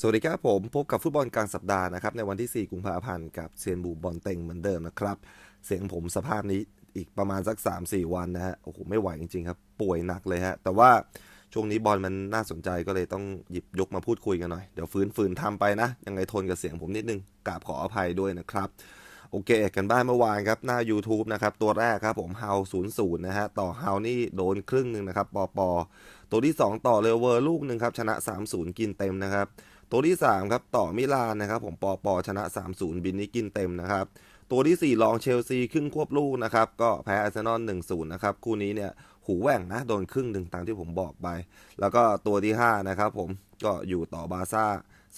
สวัสดีครับผม พบกับฟุตบอลกลางสัปดาห์นะครับ ในวันที่ 4 กุมภาพันธ์กับเซียนบูบอลเต็งเหมือนเดิมนะครับ เสียงผมสภาพนี้อีกประมาณสัก 3-4 วันนะฮะโอ้โหไม่ไหวจริงๆครับ ป่วยหนักเลยฮะ แต่ว่าช่วงนี้บอลมันน่าสนใจก็เลยต้องหยิบยกมาพูดคุยกันหน่อย เดี๋ยวฟื้นฝืนทำไปนะ ยังไงทนกับเสียงผมนิดนึงกราบขออภัยด้วยนะครับโอเคกันบ้านเมื่อวานครับ หน้า YouTube นะครับ ตัวแรกครับผมเฮา00นะฮะ ต่อเฮานี่โดนครึ่งหนึ่งนะครับปอปอตัวที่ 2 ต่อเลเวอร์ลูกหนึ่งครับ ชนะ 3-0 กินเต็มนะครับ ตัวที่ 3 ครับ ต่อมิลานนะครับ ผมปอปอชนะ 3-0 บินนี่กินเต็มนะครับ ตัวที่ 4 รองเชลซีครึ่งควบลูกนะครับ ก็แพ้อาร์เซนอล1-0 นะครับ คู่นี้เนี่ย หูแหว่งนะ โดนครึ่งหนึ่งตามที่ผมบอกไป แล้วก็ตัวที่ 5 นะครับผมก็อยู่ต่อบาซ่า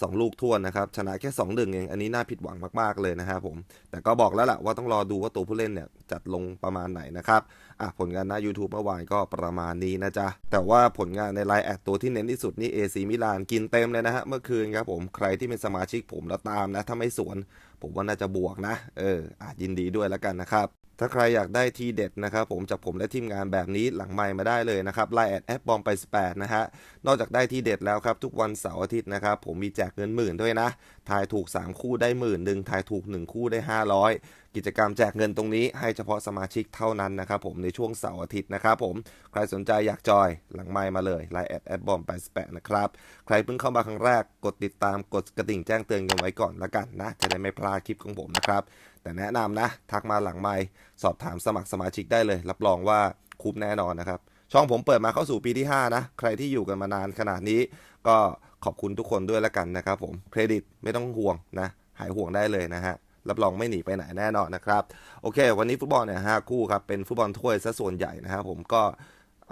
2 ลูกท่วนนะครับ ชนะแค่2 1เอง อันนี้น่าผิดหวังมากๆเลยนะครับผม แต่ก็บอกแล้วแหละว่าต้องรอดูว่าตัวผู้เล่นเนี่ยจัดลงประมาณไหนนะครับอะผลงานหน้า YouTube เมื่อวานก็ประมาณนี้นะจ๊ะ แต่ว่าผลงานในไลน์แอดตัวที่เน้นที่สุดนี่ AC มิลานกินเต็มเลยนะฮะเมื่อคืนครับผมใครที่เป็นสมาชิกผมแล้วตามนะถ้าไม่สวน ผมว่าน่าจะบวกนะ เอออาจยินดีด้วยแล้วกันนะครับ ถ้าใครอยากได้ทีเด็ดนะครับผมจากผมและทีมงานแบบนี้หลังไมค์มาได้เลยนะครับไลน์แอดแอปบอมไป18นะฮะนอกจากได้ทีเด็ดแล้วครับทุกวันเสาร์อาทิตย์นะครับผมมีแจกเงินหมื่นด้วยนะ ทายถูก 3 คู่ได้หมื่นหนึ่งทายถูก 1 คู่ได้ 500 กิจกรรมแจกเงินตรงนี้ให้เฉพาะสมาชิกเท่านั้นนะครับผมในช่วงเสาร์อาทิตย์นะครับผมใครสนใจอยากจอยหลังไมค์มาเลยไลน์แอดแอดบอมไป18นะครับ ใครเพิ่งเข้ามาครั้งแรกกดติดตามกดกระดิ่งแจ้งเตือนกันไว้ก่อนละกันนะ จะได้ไม่พลาดคลิปของผมนะครับ แต่แนะนำนะ ทักมาหลังไมค์สอบถามสมัครสมาชิกได้เลย รับรองว่าคุ้มแน่นอนนะครับช่องผมเปิดมาเข้าสู่ปีที่ 5 นะ ใครที่อยู่กันมานานขนาดนี้ก็ ขอบคุณทุกคนด้วยแล้วกันนะครับผมเครดิตไม่ต้องห่วงนะ หายห่วงได้เลยนะฮะรับรองไม่หนีไปไหนแน่นอนนะครับ โอเค วันนี้ฟุตบอลเนี่ยห้าคู่ครับเป็นฟุตบอลถ้วยซะส่วนใหญ่นะครับผมก็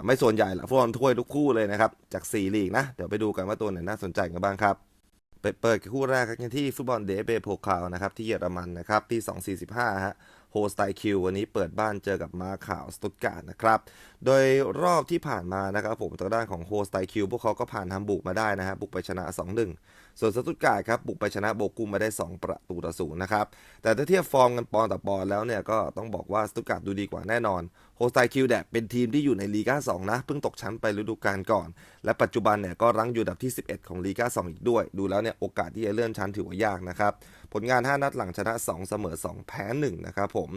ไม่ส่วนใหญ่ละฟุตบอลถ้วยทุกคู่เลยนะครับ จาก4ลีกนะ เดี๋ยวไปดูกันว่าตัวไหนน่าสนใจกันบ้างครับ ไปเปิดคู่แรกกันที่ฟุตบอลเดเบโพคาวนะครับที่เยอรมันนะครับที่245ฮะโฮสไตคิววันนี้เปิดบ้านเจอกับมาข่าวสตุตการ์ดนะครับโดยรอบที่ผ่านมานะครับผมทางด้านของโฮสไตคิวพวกเขาก็ผ่านทำบุกมาได้นะฮะบุกไปชนะ 2-1 ส่วนสตุตการ์ดครับบุกไปชนะโบกุมมาได้ 2 ประตูต่อศูนย์นะครับ แต่ถ้าเทียบฟอร์มกันปอนต่อปอนแล้วเนี่ยก็ต้องบอกว่าสตุตการ์ดดูดีกว่าแน่นอนโฮสไตคิวแดเป็นทีมที่อยู่ในลีกา2นะเพิ่งตกชั้นไปฤดูกาลก่อน และปัจจุบันเนี่ยก็รั้งอยู่อันดับที่ 11 ของลีกา2 อีกด้วย ดูแล้วเนี่ยโอกาสที่จะเลื่อนชั้นถือว่ายากนะครับผลงาน 5 นัดหลังชนะ 2 เสมอ 2 แพ้1นะครับผม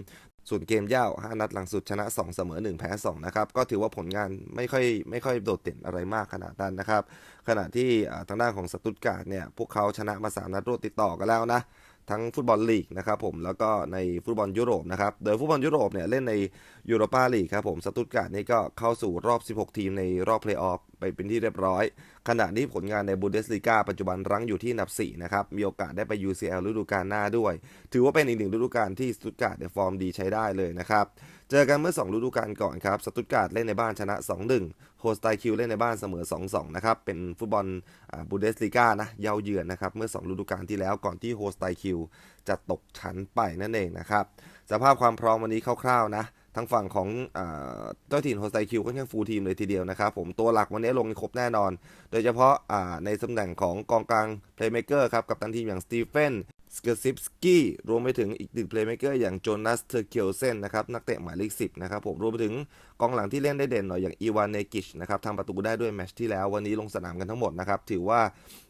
ส่วนเกมย่าว5นัดหลังสุดชนะ 2 เสมอ 1 แพ้ 2 นะครับ ก็ถือว่าผลงานไม่ค่อยไม่ค่อยโดดเด่นอะไรมากขนาดนั้นนะครับ ขณะที่ทางด้านของสตุตการ์ดเนี่ย พวกเขาชนะมา 3 นัดรวดติดต่อกันแล้วนะ ทั้งฟุตบอลลีกนะครับผมแล้วก็ในฟุตบอลยุโรปนะครับโดยฟุตบอลยุโรปเนี่ยเล่นในยูโรปาลีกครับผมสตุตการ์ดนี่ก็เข้าสู่รอบ 16 ทีมในรอบเพลย์ออฟไปเป็นที่เรียบร้อย ขณะนี้ผลงานในบูเดสลีกาปัจจุบันรั้งอยู่ที่อันดับ 4 นะครับ มีโอกาสได้ไป UCL ฤดูกาลหน้าด้วย ถือว่าเป็นอีกหนึ่งฤดูกาลที่สตุตการ์ดเนี่ยฟอร์มดีใช้ได้เลยนะครับ เจอกันเมื่อ 2 ฤดูกาลก่อนครับ สตุตการ์ดเล่นในบ้านชนะ 2-1 โฮสไตคิวเล่นในบ้านเสมอ 2-2 นะครับ เป็นฟุตบอลบูเดสลีกานะเย้าเยือนนะครับ เมื่อ 2 ฤดูกาลที่แล้วก่อนที่โฮสไตคิวจะตกชั้นไปนั่นเองนะครับ สภาพความพร้อมวันนี้คร่าวๆนะทางฝั่งของเจ้าถิ่นโฮสไตคิวค่อนข้างฟูลทีมเลยทีเดียวนะครับผมตัวหลักวันนี้ลงครบแน่นอน โดยเฉพาะในตำแหน่งของกองกลางเพลย์เมเกอร์ครับกับตันทีมอย่างสตีเฟน สเกซิปสกี้รวมไปถึงอีกหนึ่งเพลย์เมเกอร์อย่างโจนัสเทอร์เคิลเซนนะครับนักเตะหมายเลขสิบนะครับผมรวมไปถึงกองหลังที่เล่นได้เด่นหน่อยอย่างอีวานเนกิชนะครับทำประตูได้ด้วยแมตช์ที่แล้ววันนี้ลงสนามกันทั้งหมดนะครับถือว่า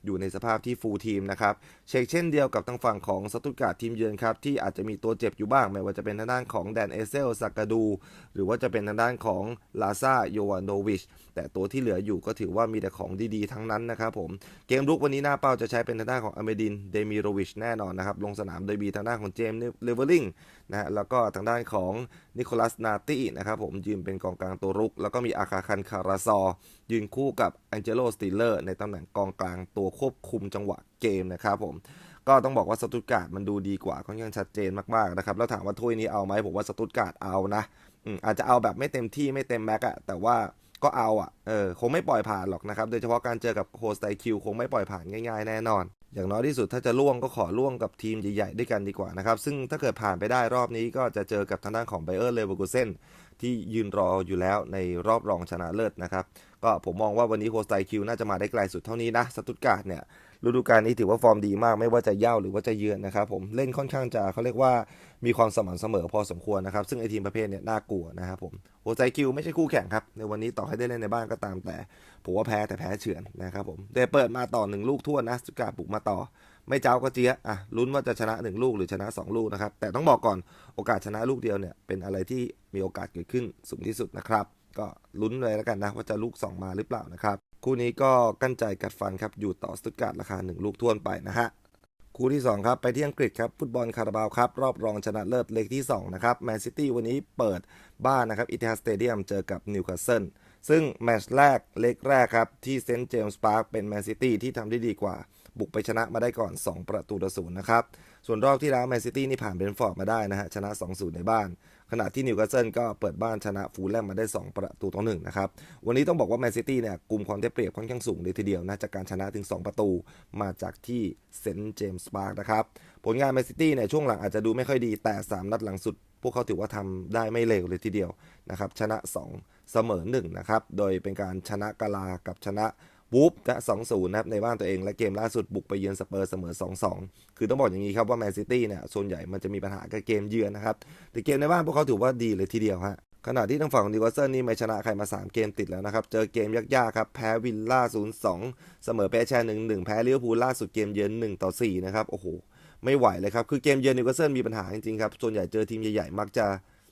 อยู่ในสภาพที่ฟูลทีมนะครับเช็คเช่นเดียวกับทางฝั่งของสตุตการ์ดทีมเยือนครับที่อาจจะมีตัวเจ็บอยู่บ้าง ไม่ว่าจะเป็นทางด้านของแดนเอเซลซากาดู หรือว่าจะเป็นทางด้านของลาซาโยวานโดวิชแต่ตัวที่เหลืออยู่ก็ถือว่ามีแต่ของดีๆ ทั้งนั้นนะครับผมเกมรุกวันนี้หน้าเป้าจะใช้เป็นทางด้านของอเมดินเดมิโรวิชแน่นอนนะครับลงสนามโดยมีทางด้านของเจมส์เลเวอริงนะแล้วก็ทางด้านของนิโคลัสนาตี้นะครับผมยืนเป็นกองกลางตัวรุก แล้วก็มีอาคาคันคาราซอ ยืนคู่กับแองเจโลสติเลอร์ในตำแหน่งกองกลางตัวควบคุมจังหวะเกมนะครับผมก็ต้องบอกว่าสตุตการ์ดมันดูดีกว่าค่อนข้างชัดเจนมากๆนะครับแล้วถามว่าถ้วยนี้เอาไหมผมว่าสตุตการ์ดเอานะอาจจะเอาแบบไม่เต็มที่ไม่เต็มแม็กอะแต่ว่าก็เอาอะ เออ คงไม่ปล่อยผ่านหรอกนะครับ โดยเฉพาะการเจอกับโฮสไตคิวคงไม่ปล่อยผ่านง่ายๆแน่นอน อย่างน้อยที่สุดถ้าจะล่วงก็ขอล่วงกับทีมใหญ่ๆด้วยกันดีกว่านะครับ ซึ่งถ้าเกิดผ่านไปได้รอบนี้ก็จะเจอกับทางด้านของไบเออร์เลเวอร์กูเซน ที่ยืนรออยู่แล้วในรอบรองชนะเลิศนะครับ ก็ผมมองว่าวันนี้โฮสไตคิวน่าจะมาได้ไกลสุดเท่านี้นะสตุตการ์ดเนี่ยฤดูกาลนี้ถือว่าฟอร์มดีมากไม่ว่าจะเย่าหรือว่าจะเยือนนะครับผมเล่นค่อนข้างจะเขาเรียกว่ามีความสม่ำเสมอพอสมควรนะครับ ซึ่งไอทีมประเภทเนี้ยน่ากลัวนะครับผมโฮไซคิวไม่ใช่คู่แข่งครับ ในวันนี้ต่อให้ได้เล่นในบ้านก็ตามแต่ ผมว่าแพ้แต่แพ้เฉือนนะครับผมแต่เปิดมาต่อหนึ่งลูกทั่วนะสตุตการ์ดบุกมาต่อ ไม่เจ้าก็เจี๊ยอะลุ้นว่าจะชนะหนึ่งลูกหรือชนะสองลูกนะครับ แต่ต้องบอกก่อนโอกาสชนะลูกเดียวเนี่ยเป็นอะไรที่มีโอกาสเกิดขึ้นสูงที่สุดนะครับ ก็ลุ้นเลยแล้วกันนะว่าจะลูก 2 มาหรือเปล่านะครับ คู่นี้ก็กั้นใจกัดฟันครับอยู่ต่อสตุตการ์ดราคา 1 ลูกทวนไปนะฮะคู่ที่ 2 ครับ ไปที่อังกฤษครับ ฟุตบอลคาราบาวครับ รอบรองชนะเลิศเล็กที่ 2 นะครับแมนซิตี้วันนี้เปิดบ้านนะครับอิติฮัดสเตเดียมเจอกับนิวคาสเซิลซึ่งแมตช์แรกเล็กแรกครับ ที่เซนต์เจมส์พาร์คเป็นแมนซิตี้ที่ทำได้ดีกว่า บุกไปชนะมาได้ก่อน 2 ประตูต่อศูนย์นะครับ ส่วนรอบที่แล้วแมนซิตี้นี่ผ่านเบรนฟอร์ดมาได้นะฮะชนะ 2-0 ในบ้าน ขณะที่นิวคาสเซิลก็เปิดบ้านชนะฟูลแลมมาได้ 2 ประตูต่อหนึ่งนะครับ วันนี้ต้องบอกว่าแมนซิตี้เนี่ยกลุ่มความได้เปรียบค่อนข้างสูงเลยทีเดียวนะจากการชนะถึง 2 ประตูมาจากที่เซนต์เจมส์พาร์คนะครับผลงานแมนซิตี้เนี่ยช่วงหลังอาจจะดูไม่ค่อยดีแต่ 3 นัดหลังสุด พวกเขาถือว่าทำได้ไม่เลวเลยทีเดียวนะครับชนะ 2 เสมอ1นะครับโดยเป็นการชนะกาลากับชนะ วูฟนะ2-0นะครับในบ้านตัวเอง และเกมล่าสุดบุกไปเยือนสเปอร์เสมอ 2-2 คือต้องบอกอย่างนี้ครับว่าแมนซิตี้เนี่ยส่วนใหญ่มันจะมีปัญหากับเกมเยือนนะครับ แต่เกมในบ้านพวกเขาถือว่าดีเลยทีเดียวฮะขณะที่ทางฝั่งของนิวคาสเซิลนี่ไม่ชนะใครมา 3 เกมติดแล้วนะครับ เจอเกมยากๆครับ แพ้วิลล่า 0-2 เสมอเปแชร์1-1 แพ้ลิเวอร์พูลล่าสุดเกมเยือน1-4นะครับโอ้โหไม่ไหวเลยครับ คือเกมเยือนนิวคาสเซิลมีปัญหาจริงๆครับ ส่วนใหญ่เจอทีมใหญ่ๆ มักจะ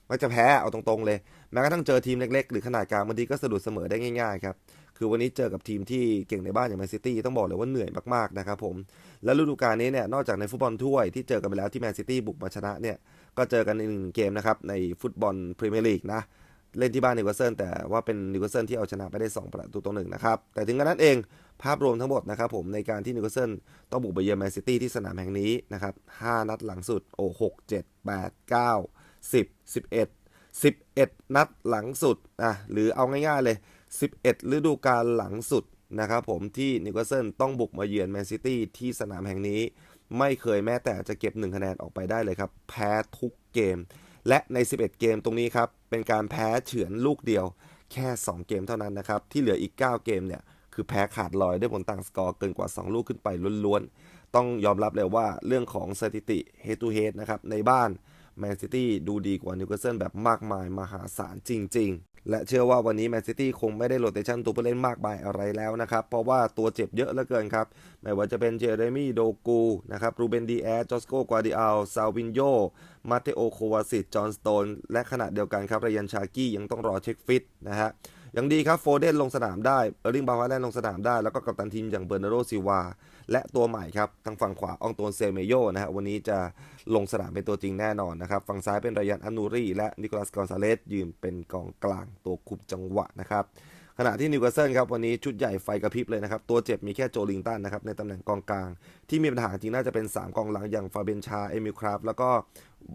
มักจะแพ้เอาตรงๆเลย แม้กระทั่งเจอทีมเล็กๆ หรือขนาดกลางบางทีก็สะดุดเสมอได้ง่ายๆครับ คือวันนี้เจอกับทีมที่เก่งในบ้านอย่างแมนซิตี้ต้องบอกเลยว่าเหนื่อยมากๆนะครับผม และฤดูกาลนี้เนี่ยนอกจากในฟุตบอลถ้วยที่เจอกันไปแล้วที่แมนซิตี้บุกมาชนะเนี่ยก็เจอกันในหนึ่งเกมนะครับในฟุตบอลพรีเมียร์ลีกนะเล่นที่บ้านนิวคาสเซิลแต่ว่าเป็นนิวคาสเซิลที่เอาชนะไปได้ 2 ประตูต่อหนึ่งนะครับ แต่ถึงกระนั้นเองภาพรวมทั้งหมดนะครับผมในการที่นิวคาสเซิลต้องบุกไปเยือนแมนซิตี้ที่สนามแห่งนี้นะครับ5นัดหลังสุดโอ้หกเจ็ดแปดเก้าสิบสิบเอ็ดสิบเอ็ดนัดหลังสุดอะหรือเอาง่ายๆเลย 11 ฤดูกาลหลังสุดนะครับผมที่นิวคาสเซิลต้องบุกมาเยือนแมนซิตี้ที่สนามแห่งนี้ ไม่เคยแม้แต่จะเก็บ 1 คะแนนออกไปได้เลยครับ แพ้ทุกเกม และใน 11 เกมตรงนี้ครับ เป็นการแพ้เฉือนลูกเดียว แค่ 2 เกมเท่านั้นนะครับ ที่เหลืออีก 9 เกมเนี่ย คือแพ้ขาดลอยด้วยผลต่างสกอร์เกินกว่า 2 ลูกขึ้นไปล้วนๆ ต้องยอมรับเลยว่าเรื่องของสถิติ head to head นะครับในบ้าน แมนซิตี้ดูดีกว่านิวคาสเซิลแบบมากมายมหาศาลจริง ๆ และเชื่อว่าวันนี้แมนซิตี้คงไม่ได้โรเตชันตัวผู้เล่นมากมายอะไรแล้วนะครับ เพราะว่าตัวเจ็บเยอะเหลือเกินครับ ไม่ว่าจะเป็นเจเรมี่โดกูนะครับรูเบนดีแอร์จอสโกกวาดิอัลซาวินโยมาเตโอโควาซิตจอห์นสโตนและขณะเดียวกันครับรยันชากี้ยังต้องรอเช็คฟิตนะฮะยังดีครับโฟเดนลงสนามได้เออร์ลิงบาวาแลนลงสนามได้แล้วก็กัปตันทีมอย่างเบอร์นาโรซิวา และตัวใหม่ครับทางฝั่งขวาอองโตนเซเมโยนะฮะวันนี้จะลงสนามเป็นตัวจริงแน่นอนนะครับฝั่งซ้ายเป็นรายันอานูรีและนิโคลัสกอนซาเลสยืนเป็นกองกลางตัวคุมจังหวะนะครับขณะที่นิวคาสเซิลครับวันนี้ชุดใหญ่ไฟกระพริบเลยนะครับ ตัวเจ็บมีแค่โจลิงตันนะครับในตำแหน่งกองกลาง ที่มีปัญหาจริงน่าจะเป็น 3 กองหลังอย่างฟาเบนชา เอมิลคราฟ แล้วก็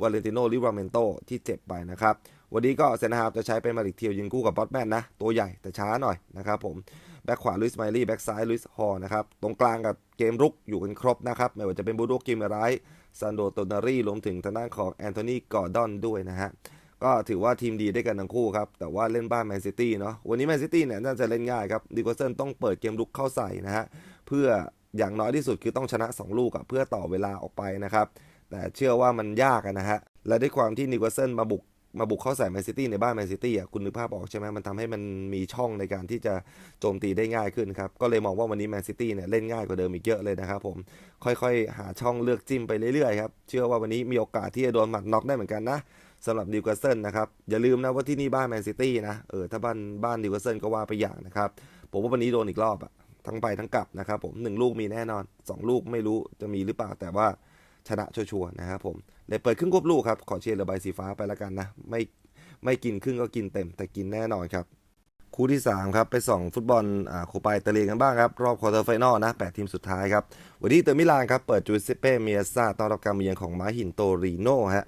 วาเลนติโนลิวาเมนโตที่เจ็บไปนะครับ วันนี้ก็เซนฮาร์ฟจะใช้เป็นมาริกเทียวยิงคู่กับบอสแมนนะ ตัวใหญ่แต่ช้าหน่อยนะครับผม แบ็คขวาลุยส์ไมลี่แบ็คซ้ายลุยส์ฮอนะครับ ตรงกลางกับเกมรุกอยู่กันครบนะครับ ไม่ว่าจะเป็นบูโดกิมไรซันโดโตนารีรวมถึงทางด้านของแอนโทนีกอร์ดอนด้วยนะฮะ ก็ถือว่าทีมดีได้กันทั้งคู่ครับ แต่ว่าเล่นบ้านแมนซิตี้เนาะ วันนี้แมนซิตี้เนี่ยน่าจะเล่นง่ายครับดิโกเซนต้องเปิดเกมรุกเข้าใส่นะฮะ เพื่ออย่างน้อยที่สุดคือต้องชนะ 2 ลูกอะเพื่อต่อเวลาออกไปนะครับ แต่เชื่อว่ามันยากนะฮะ และด้วยความที่นิโกเซนมาบุก มาบุกเข้าใส่แมนซิตี้ในบ้านแมนซิตี้อะคุณนึกภาพออกใช่ไหมมันทำให้มันมีช่องในการที่จะโจมตีได้ง่ายขึ้นครับ ก็เลยมองว่าวันนี้แมนซิตี้เนี่ยเล่นง่ายกว่าเดิมอีกเยอะเลยนะครับผมค่อยๆ หาช่องเลือกจิ้มไปเรื่อยๆครับ เชื่อว่าวันนี้มีโอกาสที่จะโดนหมัดน็อกได้เหมือนกันนะสำหรับนิวคาสเซิลนะครับ อย่าลืมนะว่าที่นี่บ้านแมนซิตี้นะเออถ้าบ้านบ้านนิวคาสเซิลก็ว่าไปอย่างนะครับผมว่าวันนี้โดนอีกรอบอะทั้งไปทั้งกลับนะครับผมหนึ่งลูกมีแน่นอนสองลูกไม่รู้จะมีหรือเปล่าแต่ว่าชนะชัวร์นะครับผม เลยเปิดครึ่งควบลูกครับ ขอเชียร์เรือใบสีฟ้าไปแล้วกันนะ ไม่ไม่กินครึ่งก็กินเต็ม แต่กินแน่นอนครับ คู่ที่ 3 ครับ ไปส่องฟุตบอลอ่าโคปาอิตาเลียกันบ้างครับ รอบควอเตอร์ไฟนอลนะ 8 ทีมสุดท้ายครับ วันนี้เตอร์มิลานครับ เปิดจูเซเป้เมียซาต้อนรับการมาเยือนของมาหินโตรีโน่ฮะ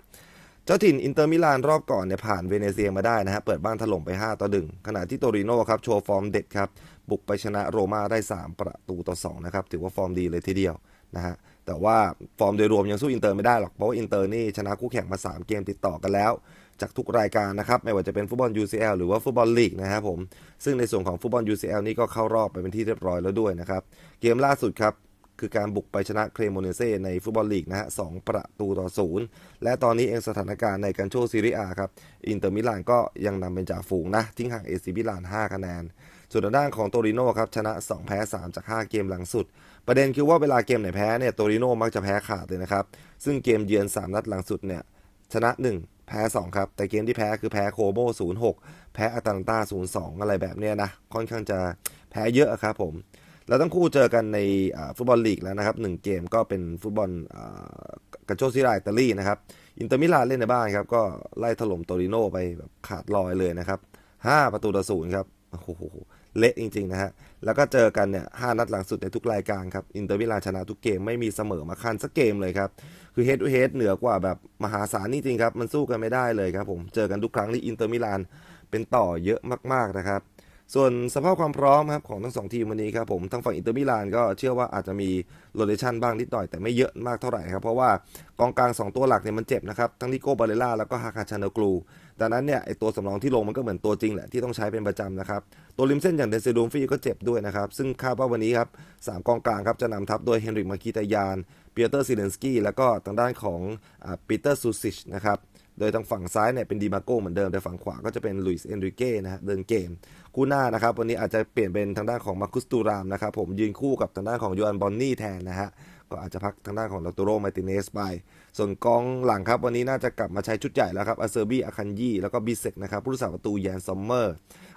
เจ้าถิ่นอินเตอร์มิลานรอบก่อนเนี่ยผ่านเวเนเซียมาได้นะฮะ เปิดบ้านถล่มไป 5 ต่อ 1 ขณะที่โตริโน่ครับ โชว์ฟอร์มเด็ดครับ บุกไปชนะโรม่าได้ 3 ประตูต่อ 2 นะครับ ถือว่าฟอร์มดีเลยทีเดียวนะฮะ แต่ว่าฟอร์มโดยรวมยังสู้อินเตอร์ไม่ได้หรอก เพราะว่าอินเตอร์นี่ชนะคู่แข่งมา 3 เกมติดต่อกันแล้ว จากทุกรายการนะครับ ไม่ว่าจะเป็นฟุตบอล UCL หรือว่าฟุตบอลลีกนะครับผม ซึ่งในส่วนของฟุตบอล UCL นี่ก็เข้ารอบไปเป็นที่เรียบร้อยแล้วด้วยนะครับ เกมล่าสุดครับคือการบุกไปชนะเครโมเนเซ่ในฟุตบอลลีกนะฮะสองประตูต่อศูนย์และตอนนี้เองสถานการณ์ในกันโชซีรีอาครับ อินเตอร์มิลานก็ยังนำเป็นจ่าฝูงนะ ทิ้งห่างเอซิมิลาน 5 คะแนน ส่วนทางด้านของโตริโน่ครับชนะ 2 แพ้ 3 จาก 5 เกมหลังสุด ประเด็นคือว่าเวลาเกมไหนแพ้เนี่ยโตริโน่มักจะแพ้ขาดเลยนะครับ ซึ่งเกมเยือน 3 นัดหลังสุดเนี่ยชนะ 1 แพ้ 2 ครับ แต่เกมที่แพ้คือแพ้โคโม06 แพ้อตาลันตา02 อะไรแบบเนี้ยนะค่อนข้างจะแพ้เยอะครับผมแล้วทั้งคู่เจอกันในฟุตบอลลีกแล้วนะครับหนึ่งเกมก็เป็นฟุตบอลอ่ากาโชซิราอิตาลีนะครับอินเตอร์มิลานเล่นในบ้านครับก็ไล่ถล่มโตริโนไปแบบขาดลอยเลยนะครับห้าประตูต่อศูนย์ครับโอ้โห เละจริงๆนะฮะ แล้วก็เจอกันเนี่ยห้านัดหลังสุดในทุกรายการครับ อินเตอร์มิลานชนะทุกเกมไม่มีเสมอมาคันสักเกมเลยครับ คือเฮด o ูเฮดเหนือกว่าแบบมหาศาลจริงๆครับ มันสู้กันไม่ได้เลยครับผม เจอกันทุกครั้งที่อินเตอร์มิลานเป็นต่อเยอะมากๆนะครับ ส่วนสภาพความพร้อมครับของทั้งสองทีมวันนี้ครับผม ทางฝั่งอินเตอร์มิลานก็เชื่อว่าอาจจะมีโรเ t ชันบ้างนิดหน่อยแต่ไม่เยอะมากเท่าไหร่ครับ เพราะว่ากองกลาง 2 ตัวหลักเนี่ยมันเจ็บนะครับ ทั้งนิโก้บาเลล่าแล้วก็ฮาคาชานกลู ดังนั้นเนี่ยไอตัวสำรองที่ลงมันก็เหมือนตัวจริงแหละที่ต้องใช้เป็นประจำนะครับ ตัวริมเส้นอย่างเดนซิโดมฟีก็เจ็บด้วยนะครับ ซึ่งคาดว่าวันนี้ครับสามกองกลางครับจะนำทัพโดยเฮนริกมาคิตายานเปียเตอร์ซิเลนสกี้แล้วก็ทางด้านของปีเตอร์ซูซิชนะครับโดยทางฝั่งซ้ายเนี่ยเป็นดีมาโก้เหมือนเดิมแต่ฝั่งขวาก็จะเป็นลุยส์เอนริเก้นะฮะเดินเกม คู่หน้านะครับ วันนี้อาจจะเปลี่ยนเป็นทางด้านของมาคุสตูรามนะครับผมยืนคู่กับทางด้านของยูอันบอนนี่แทนนะฮะ ก็อาจจะพักทางด้านของลาตูโรมาติเนสไป ส่วนกองหลังครับ วันนี้น่าจะกลับมาใช้ชุดใหญ่แล้วครับอาเซอร์บีอาคันยีแล้วก็บิเซกนะครับผู้รักษาประตูแยนซอมเมอร์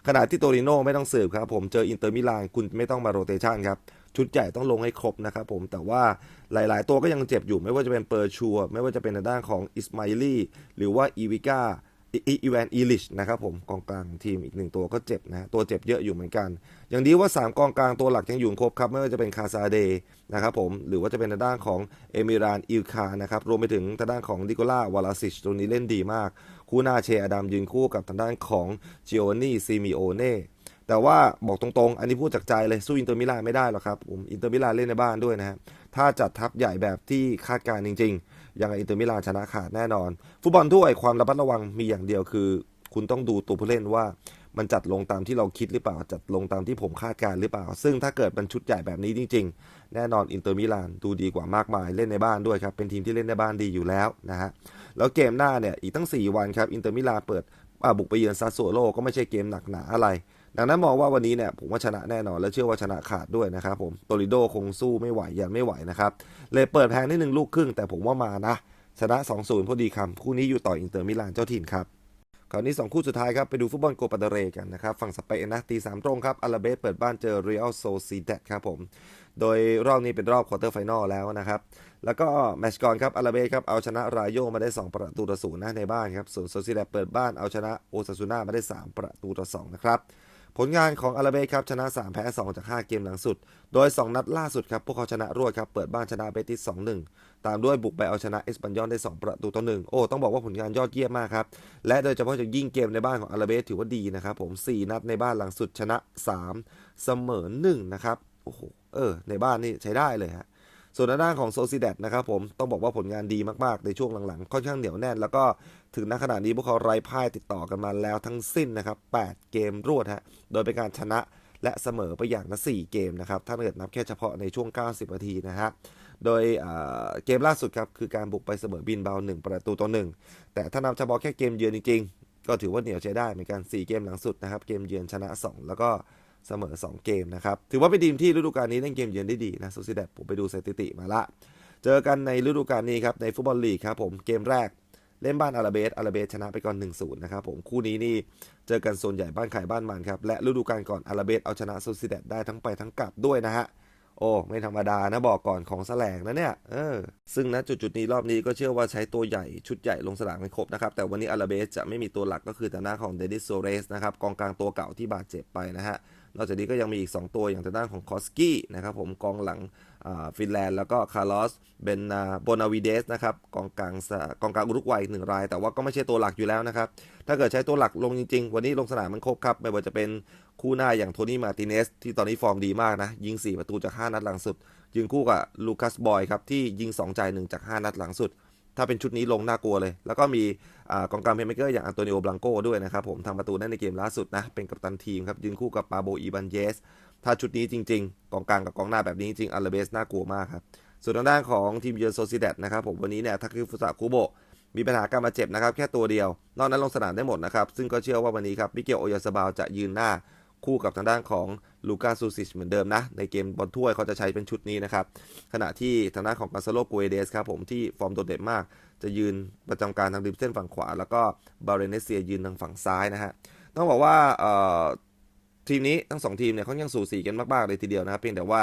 ขณะที่โตริโน่ไม่ต้องสืบครับผมเจออินเตอร์มิลานคุณไม่ต้องมาโรเตชันครับชุดใหญ่ต้องลงให้ครบนะครับผมแต่ว่าหลาย ๆ ตัวก็ยังเจ็บอยู่ไม่ว่าจะเป็นเปอร์ชัว ไม่ว่าจะเป็นทางด้านของอิสมาอิลีหรือว่าอีวิก้า อีแวนอีลิชนะครับผมกองกลางทีมอีกหนึ่งตัวก็เจ็บนะตัวเจ็บเยอะอยู่เหมือนกัน อย่างดีว่า 3 กองกลางตัวหลักยังอยู่ครบครับไม่ว่าจะเป็นคาซาเดนะครับผมหรือว่าจะเป็นทางด้านของเอมิรานอิลคานะครับรวมไปถึงทางด้านของดิโกล่าวาลาซิชตัวนี้เล่นดีมาก คู่หน้าเชอดัมยืนคู่กับทางด้านของจิโอนี่ซิมิโอเน่แต่ว่าบอกตรงๆ อันนี้พูดจากใจเลยสู้อินเตอร์มิลานไม่ได้หรอกครับผมอินเตอร์มิลานเล่นในบ้านด้วยนะครับถ้าจัดทัพใหญ่แบบที่คาดการณ์จริง ๆ ยังไงอินเตอร์มิลานชนะขาดแน่นอน ฟุตบอลถ้วยความระมัดระวังมีอย่างเดียวคือ คุณต้องดูตัวผู้เล่นว่ามันจัดลงตามที่เราคิดหรือเปล่า จัดลงตามที่ผมคาดการหรือเปล่า ซึ่งถ้าเกิดมันชุดใหญ่แบบนี้จริง ๆ แน่นอนอินเตอร์มิลานดูดีกว่ามากมายเล่นในบ้านด้วยครับ เป็นทีมที่เล่นในบ้านดีอยู่แล้วนะฮะ แล้วเกมหน้าเนี่ยอีกตั้ง 4 วันครับอินเตอร์มิลานเปิดบุกไปเยือนซาสโซโลก็ไม่ใช่เกมหนักหนาอะไร ดังนั้นมองว่าวันนี้เนี่ยผมว่าชนะแน่นอน และเชื่อว่าชนะขาดด้วยนะครับผมโตริโดคงสู้ไม่ไหวยันไม่ไหวนะครับเลยเปิดแพงนิดนึงลูกครึ่งแต่ผมว่ามานะ ชนะ 2-0พอดีคำคู่นี้อยู่ต่ออินเตอร์มิลานเจ้าถิ่นครับคราวนี้ 2 คู่สุดท้ายครับ ไปดูฟุตบอลโกปาเดเรกันนะครับ ฝั่งสเปนนะตีสามตรงครับอาราเบสเปิดบ้านเจอเรอัลโซซีเดดครับผม โดยรอบนี้เป็นรอบควอเตอร์ไฟนอลแล้วนะครับ แล้วก็แมชก่อนครับอาราเบสครับ เอาชนะรายโยมาได้ 2 ประตูต่อศูนย์นะในบ้านครับ ส่วนโซซิเดดเปิดบ้านเอาชนะโอซาซูน่ามาได้ 3 ประตูต่อ2นะครับ ผลงานของอาราเบครับชนะ 3 แพ้ 2 จาก 5 เกมหลังสุด โดย 2 นัดล่าสุดครับ พวกเขาชนะรวดครับ เปิดบ้านชนะเบติส 2-1 ตามด้วยบุกไปเอาชนะเอสปันยอนได้ 2 ประตูต่อหนึ่งโอ้ ต้องบอกว่าผลงานยอดเยี่ยมมากครับ และโดยเฉพาะจากยิ่งเกมในบ้านของอาราเบถือว่าดีนะครับผม 4 นัดในบ้านหลังสุดชนะ 3 เสมอ1นะครับโอ้โหเออในบ้านนี่ใช้ได้เลยฮะ ส่วนด้านของโซซิเดตนะครับผมต้องบอกว่าผลงานดีมากๆ ในช่วงหลังๆ ค่อนข้างเหนียวแน่น แล้วก็ถึงณขณะนี้พวกเขาไร้พ่ายติดต่อกันมาแล้วทั้งสิ้นนะครับ 8 เกมรวดฮะโดยเป็นการชนะและเสมอไปอย่างละ4เกมนะครับถ้าเกิดนับแค่เฉพาะในช่วง 90 นาทีนะฮะโดยเกมล่าสุดครับคือการบุกไปเสมอบินเบา1 ประตูต่อ1แต่ถ้านำเฉพาะแค่เกมเยือนจริง ๆ ก็ถือว่าเหนียวใช้ได้เหมือนกัน4เกมหลังสุดนะครับเกมเยือนชนะ 2 แล้วก็ เสมอ 2 เกมนะครับ ถือว่าเป็นทีมที่ฤดูกาลนี้เล่นเกมเยือนได้ดีนะซูซิเดตผมไปดูสถิติมาละ เจอกันในฤดูกาลนี้ครับในฟุตบอลลีกครับผมเกมแรกเล่นบ้านอาราเบสอาราเบสชนะไปก่อน 1-0 นะครับผมคู่นี้นี่เจอกันโซนใหญ่บ้านไข่บ้านมันครับและฤดูกาลก่อนอาราเบสเอาชนะซูซิเดตได้ทั้งไปทั้งกลับด้วยนะฮะโอ้ไม่ธรรมดานะบอกก่อนของแสลงนะเนี่ยเออซึ่งณจุดจุดนี้รอบนี้ก็เชื่อว่าใช้ตัวใหญ่ชุดใหญ่ลงสนามไม่ครบนะครับ แต่วันนี้อาราเบสจะไม่มีตัวหลักก็คือทางด้าของเดนิสโซเรสนะครับกองกลางตัวเก่าที่บาดเจ็บไปนะฮะ นอกจากนี้ก็ยังมีอีก 2 ตัวอย่างทางด้านของคอสกี้นะครับผมกองหลังฟินแลนด์ แล้วก็คาร์ลอสเบนนาโบนาวิเดสนะครับกองกลางกองกลางอุรุกวัยหนึ่งราย แต่ว่าก็ไม่ใช่ตัวหลักอยู่แล้วนะครับ ถ้าเกิดใช้ตัวหลักลงจริง ๆ วันนี้ลงสนามมันครบครับ ไม่ว่าจะเป็นคู่หน้าอย่างโทนี่มาติเนสที่ตอนนี้ฟอร์มดีมากนะ ยิง 4 ประตูจาก 5 นัดหลังสุด ยิงคู่กับลูคัสบอยครับที่ยิง2จ่าย1จาก 5 นัดหลังสุด ถ้าเป็นชุดนี้ลงน่ากลัวเลย แล้วก็มีกองกลางเพลย์เมเกอร์อย่างอันโตนิโอบลังโกด้วยนะครับผมทำประตูได้ในเกมล่าสุดนะ เป็นกัปตันทีมครับ ยืนคู่กับปาโบอีบันเยส ถ้าชุดนี้จริง ๆ กองกลางกับกองหน้าแบบนี้จริงอาราเบสน่ากลัวมากครับ ส่วนทางด้านของทีมเยือนโซซิเดตนะครับผมวันนี้เนี่ยทาคิฟุสะคุโบะมีปัญหาการบาดเจ็บนะครับแค่ตัวเดียว นอกนั้นลงสนามได้หมดนะครับซึ่งก็เชื่อว่าวันนี้ครับมิเกลโอยาซาบาวจะยืนหน้า คู่กับทางด้านของลูกาซูซิชเหมือนเดิมนะ ในเกมบอลถ้วยเขาจะใช้เป็นชุดนี้นะครับ ขณะที่ทางด้านของกาซาโลโกเอเดสครับผมที่ฟอร์มโดดเด่นมาก จะยืนประจำการทางริมเส้นฝั่งขวา แล้วก็บาเรเนเซียยืนทางฝั่งซ้ายนะฮะต้องบอกว่าทีมนี้ทั้งสองทีมเนี่ยเขายังสูสีกันมากๆเลยทีเดียวนะครับเพียงแต่ว่า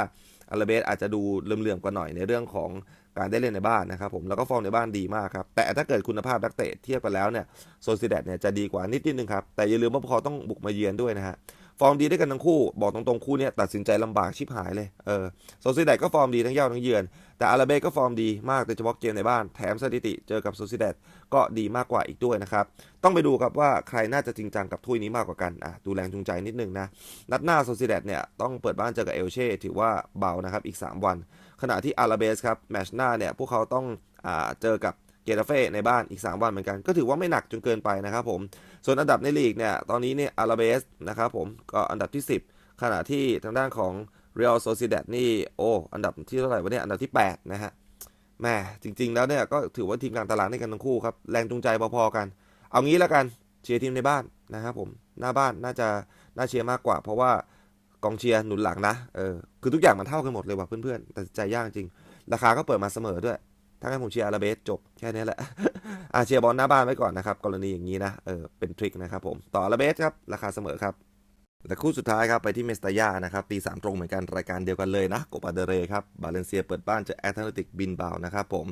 อาราเบสอาจจะดูเหลื่อมๆกว่าหน่อยในเรื่องของการได้เล่นในบ้านนะครับผมแล้วก็ฟอร์มในบ้านดีมากครับ แต่ถ้าเกิดคุณภาพนักเตะเทียบกันแล้วเนี่ยโซซิเดตเนี่ยจะดีกว่านิดนิดนึงครับ แต่อย่าลืมว่าพวกเขาต้องบุกมาเยือนด้วยนะฮะ ฟอร์มดีด้วยกันทั้งคู่ บอกตรงๆคู่เนี้ยตัดสินใจลำบากชิบหายเลย เออโซซิเดตก็ฟอร์มดีทั้งเย้าทั้งเยือน แต่อาราเบสก็ฟอร์มดีมากโดยเฉพาะเกมในบ้าน แถมสถิติเจอกับโซซิเดตก็ดีมากกว่าอีกด้วยนะครับ ต้องไปดูครับว่าใครน่าจะจริงจังกับถ้วยนี้มากกว่ากัน อะ ดูแรงจูงใจนิดนึงนะ นัดหน้าโซซิเดตเนี่ยต้องเปิดบ้านเจอกับเอลเช่ถือว่าเบานะครับอีก 3 วัน ขณะที่อาราเบสครับแมชหน้าเนี่ยพวกเขาต้องอ่าเจอกับ เกตาเฟ่ในบ้านอีก 3 วันเหมือนกัน ก็ถือว่าไม่หนักจนเกินไปนะครับผม ส่วนอันดับในลีกเนี่ย ตอนนี้เนี่ยอาราเบสนะครับผมก็อันดับที่ 10 ขณะที่ทางด้านของเรอัลโซซิเดตนี่โอ้อันดับที่เท่าไหร่วะเนี่ยอันดับที่ 8 นะฮะแหม่จริง ๆ แล้วเนี่ยก็ถือว่าทีมกลางตาราด้วยกันทั้งคู่ครับแรงจูงใจพอๆกัน เอางี้แล้วกันเชียร์ทีมในบ้านนะครับผมหน้าบ้านน่าจะน่าเชียร์มากกว่า เพราะว่ากองเชียร์หนุนหลังนะเออคือทุกอย่างมันเท่ากันหมดเลยว่ะเพื่อนๆแต่ใจยากจริง ราคาก็เปิดมาเสมอด้วย ถ้าให้ผมเชียร์อาราเบสจบแค่นี้แหละอาเชียร์บอลหน้าบ้านไว้ก่อนนะครับ กรณีอย่างนี้นะเออเป็นทริคนะครับผมต่ออาราเบสครับราคาเสมอครับ และคู่สุดท้ายครับไปที่เมสตายานะครับตีสามตรงเหมือนกันรายการเดียวกันเลยนะโกปาเดเรครับบาเลนเซียเปิดบ้านเจอแอตเลติกบินบาวนะครับผม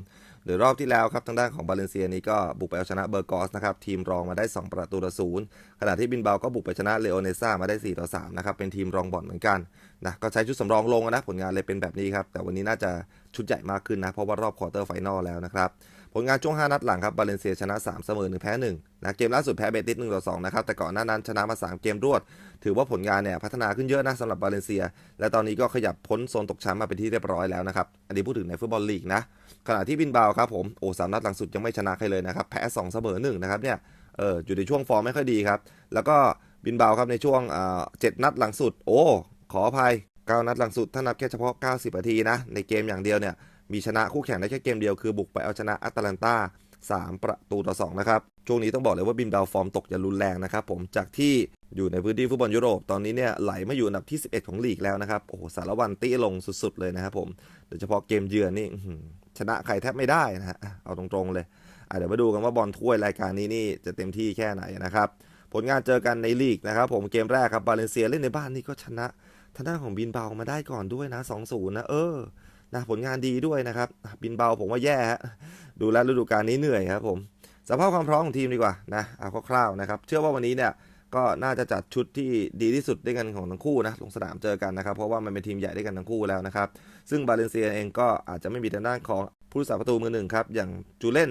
โดยรอบที่แล้วครับทางด้านของบาเลนเซียนี้ก็บุกไปเอาชนะเบอร์กอสนะครับทีมรองมาได้ 2 ประตูต่อศูนย์ขณะที่บินบาวก็บุกไปชนะเลโอเนซ่ามาได้4ต่อ3นะครับเป็นทีมรองบอลเหมือนกันนะก็ใช้ชุดสำรองลงนะผลงานเลยเป็นแบบนี้ครับแต่วันนี้น่าจะชุดใหญ่มากขึ้นนะเพราะว่ารอบควอเตอร์ไฟนอลแล้วนะครับผลงานช่วง 5 นัดหลังครับบาเลนเซียชนะ 3 เสมอ 1 แพ้1นะเกมล่าสุดแพ้เบติส1ต่อ2นะครับแต่ก่อนหน้านั้นชนะมา 3 เกมรวด ถือว่าผลงานเนี่ยพัฒนาขึ้นเยอะนะสำหรับบาเลนเซีย และตอนนี้ก็ขยับพ้นโซนตกชั้นมาเป็นที่เรียบร้อยแล้วนะครับ อันนี้พูดถึงในฟุตบอลลีกนะ ขณะที่บินบาวครับผม โอ้สามนัดหลังสุดยังไม่ชนะใครเลยนะครับ แพ้2เสมอ1นะครับเนี่ย เอออยู่ในช่วงฟอร์มไม่ค่อยดีครับ แล้วก็บินบาวครับในช่วงเจ็ดนัดหลังสุด โอ้ ขออภัย9นัดหลังสุดถ้านับแค่เฉพาะ 90นาทีนะ ในเกมอย่างเดียวเนี่ย มีชนะคู่แข่งได้แค่เกมเดียวคือบุกไปเอาชนะอัตแลนตา 3 ประตูต่อ 2 นะครับ ช่วงนี้ต้องบอกเลยว่าบินบาวฟอร์มตกอย่างรุนแรงนะครับผมจากที่อยู่ในพื้นที่ฟุตบอลยุโรปตอนนี้เนี่ยไหลมาอยู่อันดับที่ 11 ของลีกแล้วนะครับ โอ้โห สารวันตี้ลงสุดๆเลยนะครับผม โดยเฉพาะเกมเยือนนี่ชนะใครแทบไม่ได้นะฮะเอาตรงๆเลยเดี๋ยวมาดูกันว่าบอลถ้วยรายการนี้นี่จะเต็มที่แค่ไหนนะครับ ผลงานเจอกันในลีกนะครับผมเกมแรกครับบาเลนเซียเล่นในบ้านนี่ก็ชนะทางด้านของบินเบามาได้ก่อนด้วยนะ2-0นะเออ นะผลงานดีด้วยนะครับ บินเบาผมว่าแย่ฮะดูแลฤดูกาลนี้เหนื่อยครับผมสภาพความพร้อมของทีมดีกว่านะเอาคร่าวๆนะครับ เชื่อว่าวันนี้เนี่ยก็น่าจะจัดชุดที่ดีที่สุดด้วยกันของทั้งคู่นะลงสนามเจอกันนะครับเพราะว่ามันเป็นทีมใหญ่ด้วยกันทั้งคู่แล้วนะครับ ซึ่งบาเลนเซียเองก็อาจจะไม่มีทางด้านของผู้รักษาประตูมือหนึ่งครับอย่างจูเลน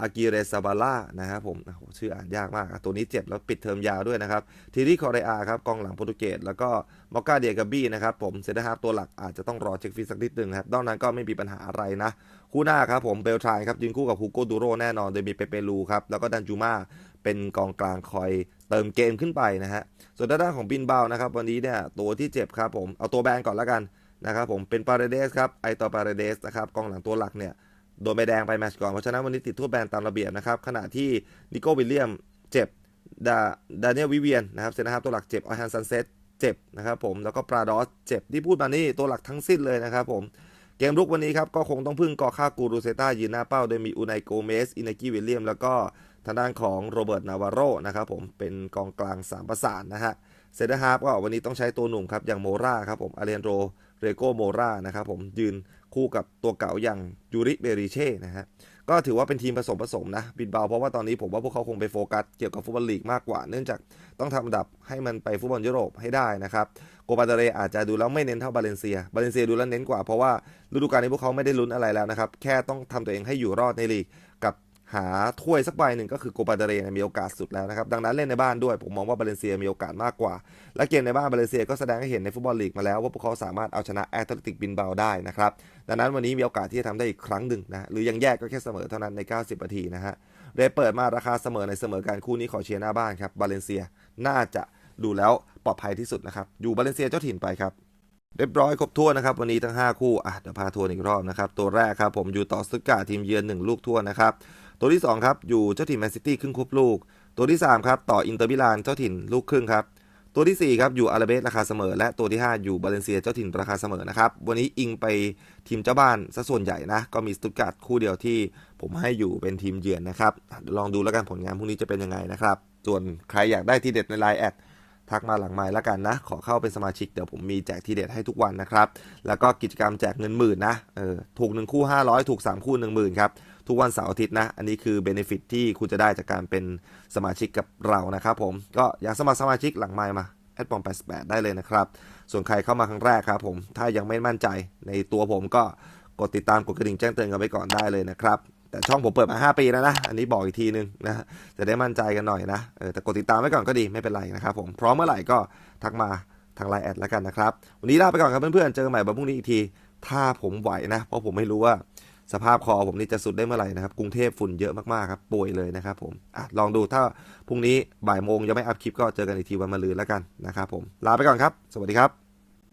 อากิเรซาบาล่านะครับผมโอ้โหชื่ออ่านยากมาก ตัวนี้เจ็บแล้วปิดเทอมยาวด้วยนะครับทีรีคอเรอาครับกองหลังโปรตุเกสแล้วก็มอคกาเดียกาบี้นะครับผมเซนเตอร์ฮาร์ฟตัวหลักอาจจะต้องรอเช็คฟีดสักนิดหนึ่งครับนอกนั้นก็ไม่มีปัญหาอะไรนะ คู่หน้าครับผมเบลทรานครับยืนคู่กับฮูโกดูโรแน่นอน โดยมีเปเปลูครับแล้วก็ดันจูมาเป็นกองกลางคอยเติมเกมขึ้นไปนะฮะส่วนด้านของบินเบานะครับวันนี้เนี่ยตัวที่เจ็บครับผมเอาตัวแบนก่อนแล้วกันนะครับผมเป็นปาเรเดสครับไอต่อปาเรเดสนะครับกองหลังตัวหลักเนี่ย โดนใบแดงไปแมตช์ก่อน เพราะฉะนั้นวันนี้ติดโทษแบนตามระเบียบนะครับ ขณะที่นิโก้วิลเลียมเจ็บดาดานิเอลวิเวียนนะครับเซนนะครับตัวหลักเจ็บออฮันซันเซตเจ็บนะครับผมแล้วก็ปราดอสเจ็บที่พูดมานี่ตัวหลักทั้งสิ้นเลยนะครับผมเกมรุกวันนี้ครับก็คงต้องพึ่งกอค่ากูรูเซต้ายืนหน้าเป้า โดยมีอูไนโกเมสอินากิวิลเลียมแล้วก็ทางด้านของโรเบิร์ตนาวาโรนะครับผมเป็นกองกลาง3ประสานนะฮะเซนเตอร์ฮาร์ฟก็วันนี้ต้องใช้ตัวหนุ่มครับอย่างโมราครับผมอาเรนโร เรโกโมรานะครับผมยืนคู่กับตัวเก่าอย่างยูริเบริเช่นะฮะก็ถือว่าเป็นทีมผสมผสมนะบินเบาเพราะว่าตอนนี้ผมว่าพวกเขาคงไปโฟกัสเกี่ยวกับฟุตบอลลีกมากกว่า เนื่องจากต้องทำอันดับให้มันไปฟุตบอลยุโรปให้ได้นะครับโกปาเดเรอาจจะดูแล้วไม่เน้นเท่าบาเลนเซียบาเลนเซียดูแล้วเน้นกว่าเพราะว่าฤดูกาลนี้พวกเขาไม่ได้ลุ้นอะไรแล้วนะครับแค่ต้องทำตัวเองให้อยู่รอดในลีกกับ หาถ้วยสักใบหนึ่งก็คือโกปาเดเรมีโอกาสสุดแล้วนะครับ ดังนั้นเล่นในบ้านด้วย ผมมองว่าบาเลนเซียมีโอกาสมากกว่า และเกมในบ้านบาเลนเซียก็แสดงให้เห็นในฟุตบอลลีกมาแล้วว่าพวกเขาสามารถเอาชนะแอตเลติกบินเบาได้นะครับ ดังนั้นวันนี้มีโอกาสที่จะทำได้อีกครั้งหนึ่งนะหรือยังแยกก็แค่เสมอเท่านั้นใน 90นาทีนะฮะเรเปิดมาราคาเสมอในเสมอการคู่นี้ขอเชียร์หน้าบ้านครับบาเลนเซียน่าจะดูแล้วปลอดภัยที่สุดนะครับอยู่บาเลนเซียเจ้าถิ่นไปครับเรียบร้อยครบถ้วนนะครับวันนี้ทั้ง 5 คู่อะเดี๋ยวพาทวนอีกรอบนะครับตัวแรกครับผมอยู่ต่อสตุการทีมเยือน 1 ลูกทั่วนะครับ ตัวที่ 2 ครับ อยู่เจ้าถิ่นแมนซิตี้ครึ่งครบลูก ตัวที่ 3 ครับ ต่ออินเตอร์มิลานเจ้าถิ่นลูกครึ่งครับ ตัวทีสี่ 4 ครับ อยู่อาราเบสราคาเสมอ และตัวที่ 5 อยู่บาเลนเซียเจ้าถิ่นราคาเสมอนะครับ วันนี้อิงไปทีมเจ้าบ้านซะส่วนใหญ่นะ ก็มีสตุตการ์ดคู่เดียวที่ผมให้อยู่เป็นทีมเยือนนะครับ ลองดูแล้วกันผลงานพรุ่งนี้จะเป็นยังไงนะครับ ส่วนใครอยากได้ทีเด็ดในไลน์แอดทักมาหลังไมค์แล้วกันนะ ขอเข้าเป็นสมาชิกเดี๋ยวผมมีแจกทีเด็ดให้ทุกวันนะครับ แล้วก็กิจกรรมแจกเงินหมื่นนะ เออ ถูก 1 คู่ 500 ถูก 3 คู่ 10,000 ครับ ทุกวันเสาร์อาทิตย์นะ อันนี้คือเบนฟิตที่คุณจะได้จากการเป็นสมาชิกกับเรานะครับผม ก็อยากสมัครสมาชิกหลังไมค์มาแอดปอม88ได้เลยนะครับ ส่วนใครเข้ามาครั้งแรกครับผม ถ้ายังไม่มั่นใจในตัวผมก็กดติดตามกดกระดิ่งแจ้งเตือนกันไปก่อนได้เลยนะครับ แต่ช่องผมเปิดมา 5 ปีแล้วนะ อันนี้บอกอีกทีนึงนะ จะได้มั่นใจกันหน่อยนะ เออ แต่กดติดตามไว้ก่อนก็ดีไม่เป็นไรนะครับผม พร้อมเมื่อไหร่ก็ทักมาทางไลน์แอดแล้วกันนะครับ วันนี้ลาไปก่อนครับเพื่อนๆ เจอกันใหม่วันพรุ่งนี้อีกที ถ้าผมไหวนะ เพราะผมไม่รู้ว่า สภาพคอผมนี่จะสุดได้เมื่อไหร่นะครับ กรุงเทพฝุ่นเยอะมากๆครับ ป่วยเลยนะครับผมอลองดูถ้าพรุ่งนี้บ่ายโมงยังไม่อัพคลิปก็เจอกันอีกทีวันมะรืนแล้วกันนะครับผม ลาไปก่อนครับ สวัสดีครับ